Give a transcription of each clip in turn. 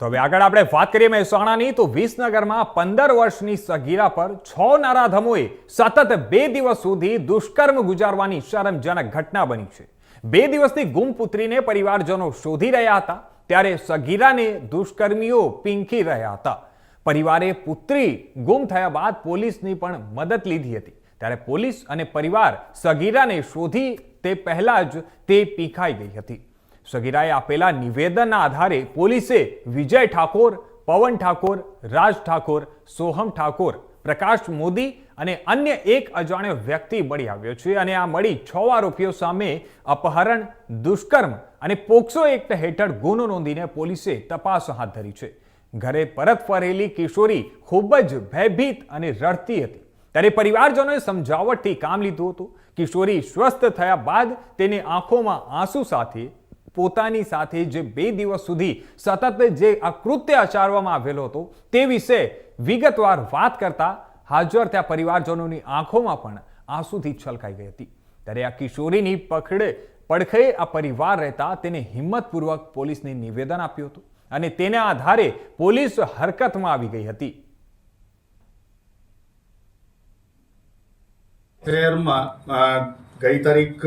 તો હવે આગળ આપણે વાત કરીએ મહેસાણાની, તો વિસનગરમાં પંદર વર્ષની સગીરા પર છ નારાધમોએ સતત બે દિવસ સુધી દુષ્કર્મ ગુજારવાની શરમજનક ઘટના બની છે. બે દિવસથી ગુમ પુત્રીને પરિવારજનો શોધી રહ્યા હતા, ત્યારે સગીરાને દુષ્કર્મીઓ પીંખી રહ્યા હતા. પરિવારે પુત્રી ગુમ થયા બાદ પોલીસની પણ મદદ લીધી હતી. ત્યારે પોલીસ અને પરિવાર સગીરાને શોધી તે પહેલા જ તે પીખાઈ ગઈ હતી. સગીરાએ આપેલા નિવેદનના આધારે પોલીસે વિજય ઠાકોર, પવન ઠાકોર, રાજ ઠાકોર, સોહમ ઠાકોર, પ્રકાશ મોદી અને અન્ય એક અજાણ્યો વ્યક્તિ મળી આવ્યો છે અને આ મળી છ આરોપીઓ સામે અપહરણ, દુષ્કર્મ અને પોક્સો એક્ટ હેઠળ ગુનો નોંધીને પોલીસે તપાસ હાથ ધરી છે. ઘરે પરત ફરેલી કિશોરી ખૂબ જ ભયભીત અને રડતી હતી. ત્યારે પરિવારજનોએ સમજાવટથી કામ લીધું હતું. કિશોરી સ્વસ્થ થયા બાદ તેને આંખોમાં આંસુ સાથે પોતાની સાથે જે બે દિવસ સુધી સતત જે અકૃત્ય કૃત્ય આચરવામાં આવેલો હતો, તે વિશે વિગતવાર વાત કરતા હાજર ત્યાં પરિવારજનોની આંખોમાં પણ આંસુથી છલકાઈ ગઈ હતી. ત્યારે આ કિશોરીની પકડે પડખે આ પરિવાર રહેતા તેને હિંમતપૂર્વક પોલીસને નિવેદન આપ્યું હતું અને તેના આધારે પોલીસ હરકતમાં આવી ગઈ હતી. શહેરમાં ગઈ તારીખ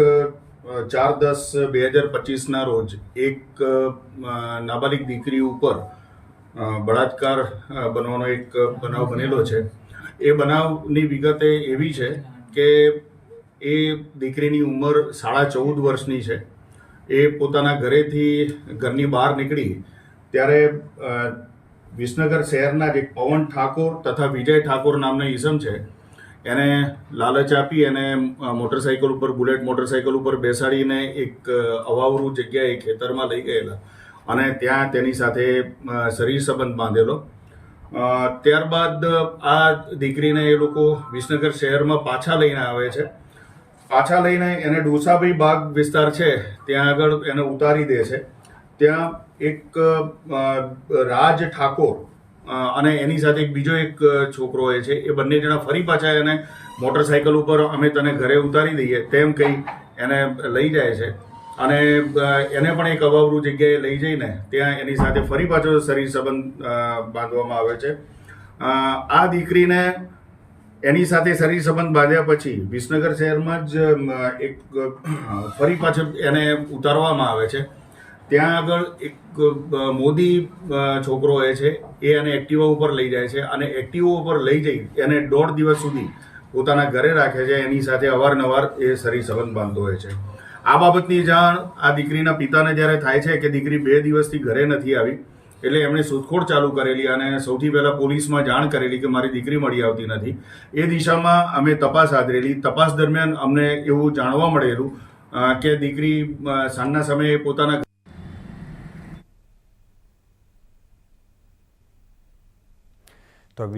ચાર દસ બે હજાર પચીસના રોજ એક નાબાલિગ દીકરી ઉપર બળાત્કાર બનવાનો એક બનાવ બનેલો છે. એ બનાવની વિગતે એવી છે કે એ દીકરીની ઉંમર સાડા ચૌદ વર્ષની છે. એ પોતાના ઘરેથી ઘરની બહાર નીકળી ત્યારે વિસનગર શહેરના જ એક પવન ઠાકોર તથા વિજય ઠાકોર નામના ઈસમ છે એને લાલચ આપી અને મોટરસાયકલ ઉપર, બુલેટ મોટરસાઇકલ ઉપર બેસાડીને એક અવાવરું જગ્યાએ ખેતરમાં લઈ ગયેલા. અને ત્યાં તેની સાથે શરીર સંબંધ બાંધેલો. ત્યારબાદ આ દીકરીને એ લોકો વિસનગર શહેરમાં પાછા લઈને આવે છે. પાછા લઈને એને ડોસાભાઈ બાગ વિસ્તાર છે, ત્યાં આગળ એને ઉતારી દે છે. ત્યાં એક રાજ ઠાકોર અને એની સાથે એક બીજો એક છોકરો હોય છે, એ બંને જણા ફરી પાછા એને મોટરસાયકલ ઉપર અમે તને ઘરે ઉતારી દઈએ તેમ કહી એને લઈ જાય છે. અને એને પણ એક અવાવરૂ જગ્યાએ લઈ જઈને ત્યાં એની સાથે ફરી પાછો શરીર સંબંધ બાંધવામાં આવે છે. આ દીકરીને એની સાથે શરીર સંબંધ બાંધ્યા પછી વિસનગર શહેરમાં જ એક ફરી પાછળ એને ઉતારવામાં આવે છે. ત્યાં આગળ એક મોદી છોકરો એ છે, એ એને એક્ટિવા ઉપર લઈ જાય છે અને એક્ટિવા ઉપર લઈ જઈ એને દોઢ દિવસ સુધી પોતાના ઘરે રાખે છે, એની સાથે અવારનવાર એ શરીર સંબંધ બાંધતો હોય છે. આ બાબતની જાણ આ દીકરીના પિતાને જ્યારે થાય છે કે દીકરી બે દિવસથી ઘરે નથી આવી, એટલે એમણે શોધખોળ ચાલુ કરેલી અને સૌથી પહેલાં પોલીસમાં જાણ કરેલી કે મારી દીકરી મળી આવતી નથી. એ દિશામાં અમે તપાસ આદરેલી. તપાસ દરમિયાન અમને એવું જાણવા મળેલું કે દીકરી સાંજના સમયે પોતાના